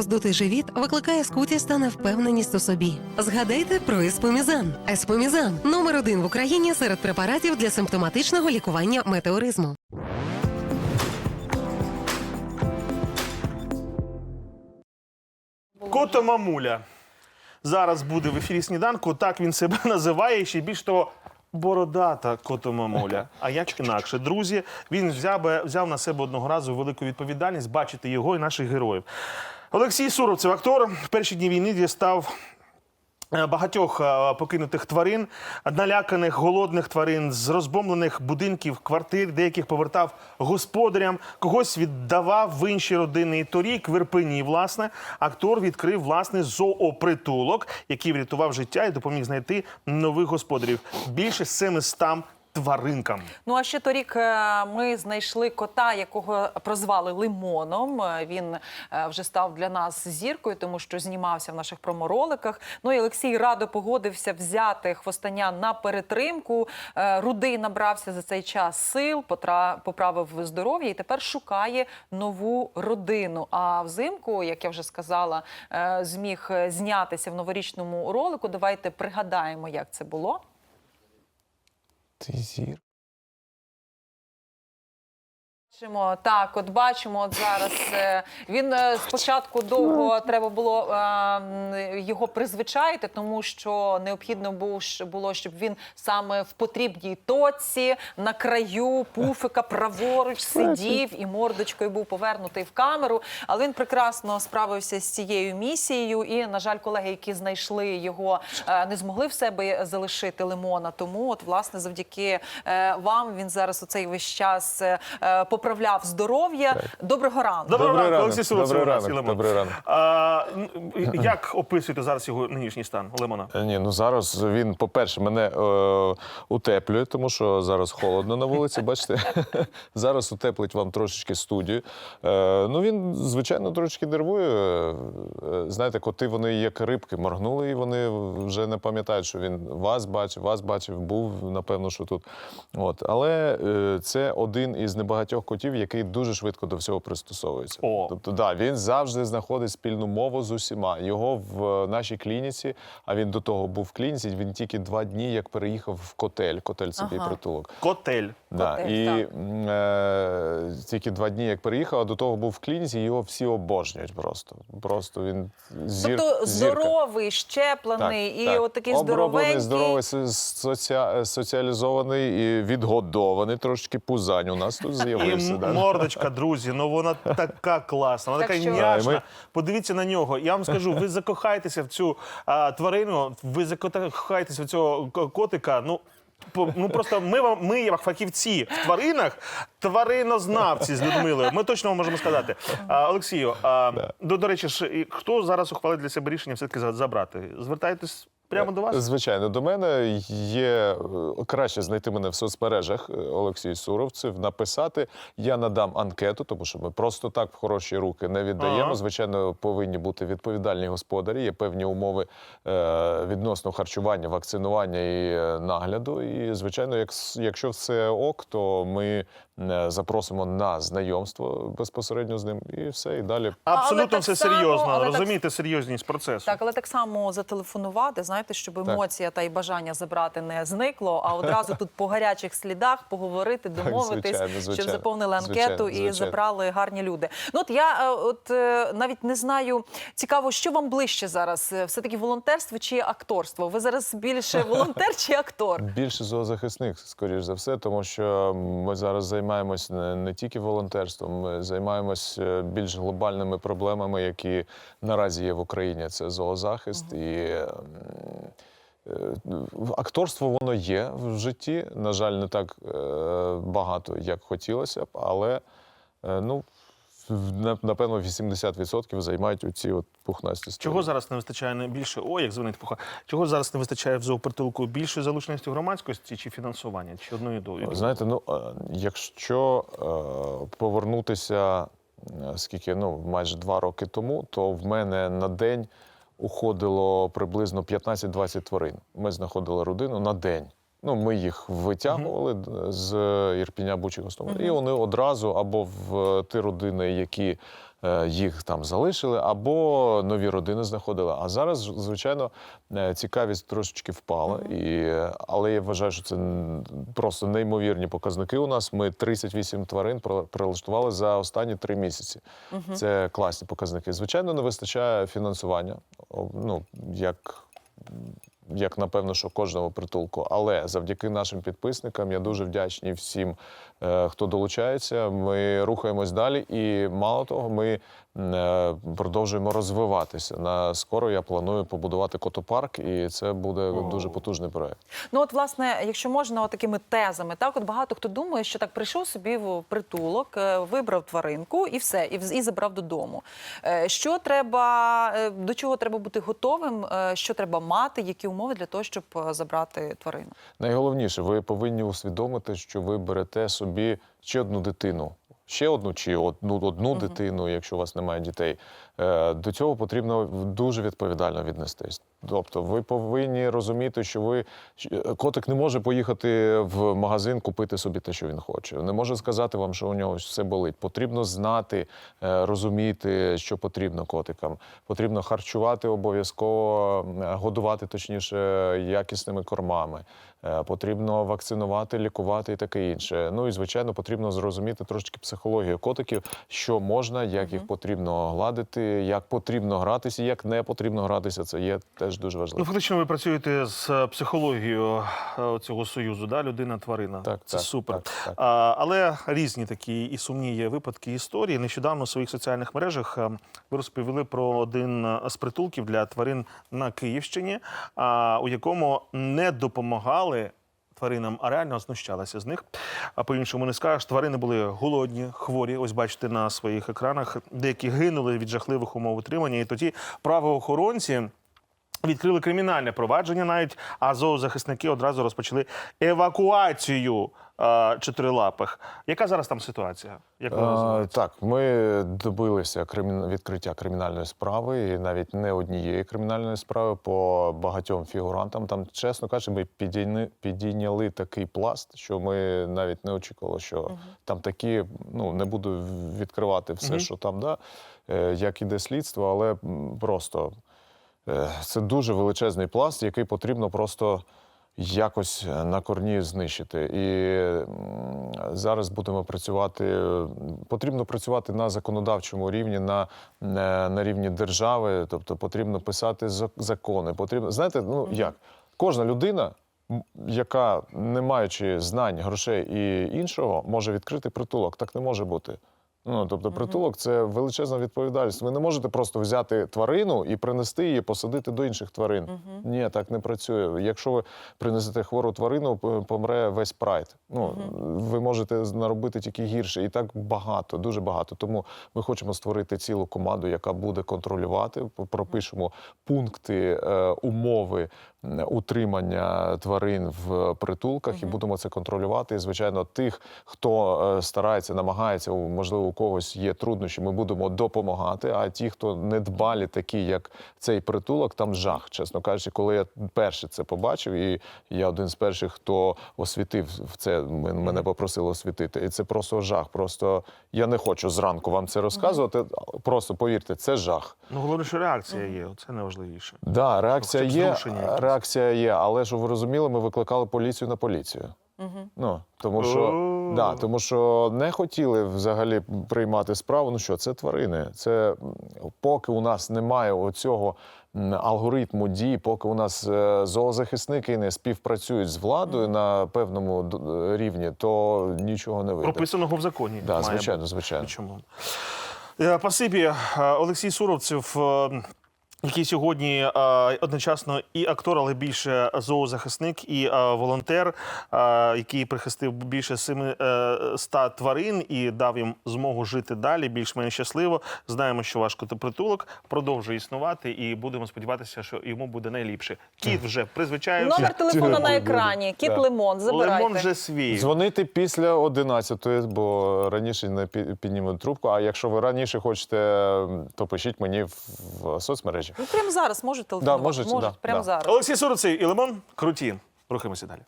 роздутий живіт викликає скутість та невпевненість у собі. Згадайте про еспомізан. Еспомізан номер один в Україні серед препаратів для симптоматичного лікування метеоризму. Кото Мамуля. Зараз буде в ефірі сніданку. Так він себе називає. Ще більш того, бородата Кото Мамуля. А як інакше, друзі, він взяв, взяв на себе одного разу велику відповідальність бачити його і наших героїв. Олексій Суровцев, актор, в перші дні війни дістав е, багатьох е, покинутих тварин, наляканих голодних тварин з розбомблених будинків, квартир, деяких повертав господарям, когось віддавав в інші родини. І торік в Ірпені, власне, актор відкрив власний зоопритулок, який врятував життя і допоміг знайти нових господарів. Більше 700 тваринкам. Ну а ще торік е, ми знайшли кота, якого прозвали Лимоном. Е, Він е, вже став для нас зіркою, тому що знімався в наших промороликах. Ну і Олексій радо погодився взяти хвостання на перетримку. Рудий набрався за цей час сил, поправив здоров'я і тепер шукає нову родину. А взимку, як я вже сказала, зміг знятися в новорічному ролику. Давайте пригадаємо, як це було. Ти зір. Бачимо, так, от бачимо от зараз. е, Він е, спочатку довго треба було е, його призвичаїти, тому що необхідно було, щоб він саме в потрібній точці на краю пуфика праворуч сидів і мордочкою був повернутий в камеру. Але він прекрасно справився з цією місією. І, на жаль, колеги, які знайшли його, не змогли в себе залишити лимона. Тому, от, власне, завдяки вам він зараз оцей весь час е, поправляв здоров'я. Доброго ранку. Доброго ранку, ранок. Олексій Суровцев. Добрий ранок. Добрий ранок. А, як описуєте зараз його нинішній стан Лимона? Е, Ні, ну зараз він, по-перше, мене е, утеплює, тому що зараз холодно на вулиці. Бачите, зараз утеплить вам трошечки студію. Е, ну він, звичайно, трошечки нервує. Е, знаєте, коти вони як рибки моргнули, і вони вже не пам'ятають, що він вас бачив, вас бачив, був, напевно, що тут. От. Але е, це один із небагатьох котів, який дуже швидко до всього пристосовується. О. Тобто, да, він завжди знаходить спільну мову з усіма. Його в нашій клініці, а він до того був в клініці. Він тільки два дні як переїхав в котель. Котель це Ага. притулок. Котель. Да. Котель, І так. е, тільки два дні як переїхав, а до того був в клініці, його всі обожнюють просто. Просто він зір, Тобто зірка. здоровий, щеплений і так. от такий здоровенький. здоровий, соці... соціалізований і відгодований. Трошечки пузань у нас тут І з'явився. Да. мордочка, друзі, ну вона така класна, вона Так така що- няшна. Да, і ми- Подивіться на нього. Я вам скажу, ви закохаєтеся в цю а, тварину, ви закохаєтеся в цього к- котика. Ну. по- Ну просто ми вам ми як фахівці в тваринах, тваринознавці з Людмилою. Ми точно вам можемо сказати. А, Олексію, а, до, до речі, ж, і хто зараз ухвалить для себе рішення все-таки за- забрати? Звертайтесь прямо до вас. Звичайно, до мене є е, краще знайти мене в соцмережах е, Олексій Суровцев, написати. Я надам анкету, тому що ми просто так в хороші руки не віддаємо. Ага. Звичайно, повинні бути відповідальні господарі. Є певні умови е, відносно харчування, вакцинування і е, нагляду. І звичайно, як, с- якщо все ок, то ми запросимо на знайомство безпосередньо з ним, і все, і далі. Абсолютно так все серйозно. але так- Розумієте серйозність процесу. Так, але так само зателефонувати, знаєте, щоб емоція та й бажання забрати не зникло, а одразу тут по гарячих слідах поговорити, домовитись, звичайно, щоб заповнили анкету Звичайно, і забрали гарні люди. Ну от я е, от е, навіть не знаю, цікаво, що вам ближче зараз? Все таки волонтерство чи акторство? Ви зараз більше волонтер чи актор? Більше зоозахисних, скоріш за все, тому що ми зараз займаємось не, тільки волонтерством, ми займаємось е, більш глобальними проблемами, які наразі є в Україні. Це зоозахист і. ем, е, Акторство воно є в житті. На жаль, не так е, багато, як хотілося б, але е, ну, напевно 80% займають оці от пухнасті Чого зараз не вистачає найбільше? Ой, як дзвонить пуха. Чого зараз не вистачає в зоопритулку? Більшої залученості громадськості чи фінансування? Чи одної до Знаєте, ну е, якщо е, повернутися е, скільки ну майже два роки тому, то в мене на день уходило приблизно 15-20 тварин. Ми знаходили родину на день. Ну, ми їх витягували д- з Ірпіня Бучі Гостомеля, і вони одразу або в ті родини, які е, їх там залишили, або нові родини знаходили. А зараз, звичайно, е, цікавість трошечки впала. І, е, але я вважаю, що це просто неймовірні показники. У нас ми 38 тварин прилаштували за останні три місяці. Це класні показники. Звичайно, не вистачає фінансування. Ну, як як напевно, що кожного притулку. Але завдяки нашим підписникам я дуже вдячний всім, е, хто долучається. Ми рухаємось далі, і мало того, ми продовжуємо розвиватися. На скоро я планую побудувати котопарк, і це буде дуже потужний проект. Ну от, власне, якщо можна, от такими тезами, так от багато хто думає, що так прийшов собі в притулок, е, вибрав тваринку і все, і, і забрав додому. Е, Що треба, е, до чого треба бути готовим, е, що треба мати, які умови для того, щоб е, забрати тварину? Найголовніше, ви повинні усвідомити, що ви берете собі ще одну дитину. Ще одну чи одну одну дитину, якщо у вас немає дітей, Е, до цього потрібно дуже відповідально віднестись. Тобто, ви повинні розуміти, що ви котик не може поїхати в магазин купити собі те, що він хоче. Не може сказати вам, що у нього все болить. Потрібно знати, е, розуміти, що потрібно котикам. Потрібно харчувати обов'язково, е, годувати точніше якісними кормами. Е, Потрібно вакцинувати, лікувати і таке інше. Ну і звичайно, потрібно зрозуміти трошки психологію котиків, що можна, як їх потрібно гладити, як потрібно гратися, як не потрібно гратися. Це є теж дуже Ну, фактично, ви працюєте з е, психологією е, цього союзу, да? людина-тварина. Так, Це так, супер. так, так. А, але різні такі і сумні є випадки історії. Нещодавно у своїх соціальних мережах е, ви розповіли про один е, з притулків для тварин на Київщині, а, у якому не допомагали. Тваринам, а реально знущалися з них. А по-іншому не скажеш, тварини були голодні, хворі. Ось бачите на своїх екранах. Деякі гинули від жахливих умов утримання. І тоді правоохоронці Відкрили кримінальне провадження навіть, а зоозахисники одразу розпочали евакуацію е, чотирилапих. Яка зараз там ситуація? Як вона Е. Так, ми добилися кримін... відкриття кримінальної справи, і навіть не однієї кримінальної справи по багатьом фігурантам. Там, чесно кажучи, ми підійни... підійняли такий пласт, що ми навіть не очікували, що там такі, ну не буду відкривати все, Мгм. що там, да, е, як іде слідство, але просто це дуже величезний пласт, який потрібно просто якось е, на корні знищити. І зараз будемо працювати. е, Потрібно працювати на законодавчому рівні, на, на, на рівні держави. Тобто потрібно писати зак- закони. Потрібно знаєте, ну як кожна людина. Яка, не маючи знань, грошей і іншого, може відкрити притулок. Так не може бути. Ну, тобто, притулок це величезна відповідальність. Ви не можете просто взяти тварину і принести її, посадити до інших тварин. Ні, так не працює. Якщо ви принесете хвору тварину, помре весь прайд. Ну ви можете наробити тільки гірше, і так багато, дуже багато. Тому ми хочемо створити цілу команду, яка буде контролювати. Пропишемо пункти, е, умови утримання тварин в притулках, і будемо це контролювати. І звичайно, тих, хто е, старається, намагається, у- можливо, у когось є труднощі, ми будемо допомагати. А ті, хто недбалі, такі як цей притулок, там жах. Чесно кажучи, коли я перше це побачив, і я один з перших, хто освітив в це, мен- мене попросили освітити. І це просто жах. Просто я не хочу зранку вам це розказувати. Просто повірте, це жах. Ну, головне, що реакція є. Це найважливіше. Да, реакція є. Реакція є, але щоб ви розуміли, ми викликали поліцію на поліцію. Ну, тому що, да, тому що не хотіли взагалі приймати справу. Ну що, це тварини. Це поки у нас немає оцього алгоритму дій, поки у нас е, зоозахисники не співпрацюють з владою на певному рівні, то нічого не вийде. Прописаного в законі. Да, звичайно, звичайно. Чому? Е, Спасибі, Е, Олексій Суровцев. Який сьогодні е, одночасно і актор, але більше зоозахисник, і е, волонтер, е, який прихистив більше 700 тварин і дав їм змогу жити далі, більш-менш щасливо. Знаємо, що ваш котопритулок продовжує існувати, і будемо сподіватися, що йому буде найліпше. Кіт вже призвичаєвся. Номер телефону на екрані. Кіт Так. Лимон. Забирайте. Лимон вже свій. Дзвонити після 11, бо раніше не пі- піднімуть трубку. А якщо ви раніше хочете, то пишіть мені в, в соцмережі. Ну, прямо зараз можуть телефонувати. можуть, да, прямо да. зараз. Олексій Суруций і Лимон круті. Рухаємося далі.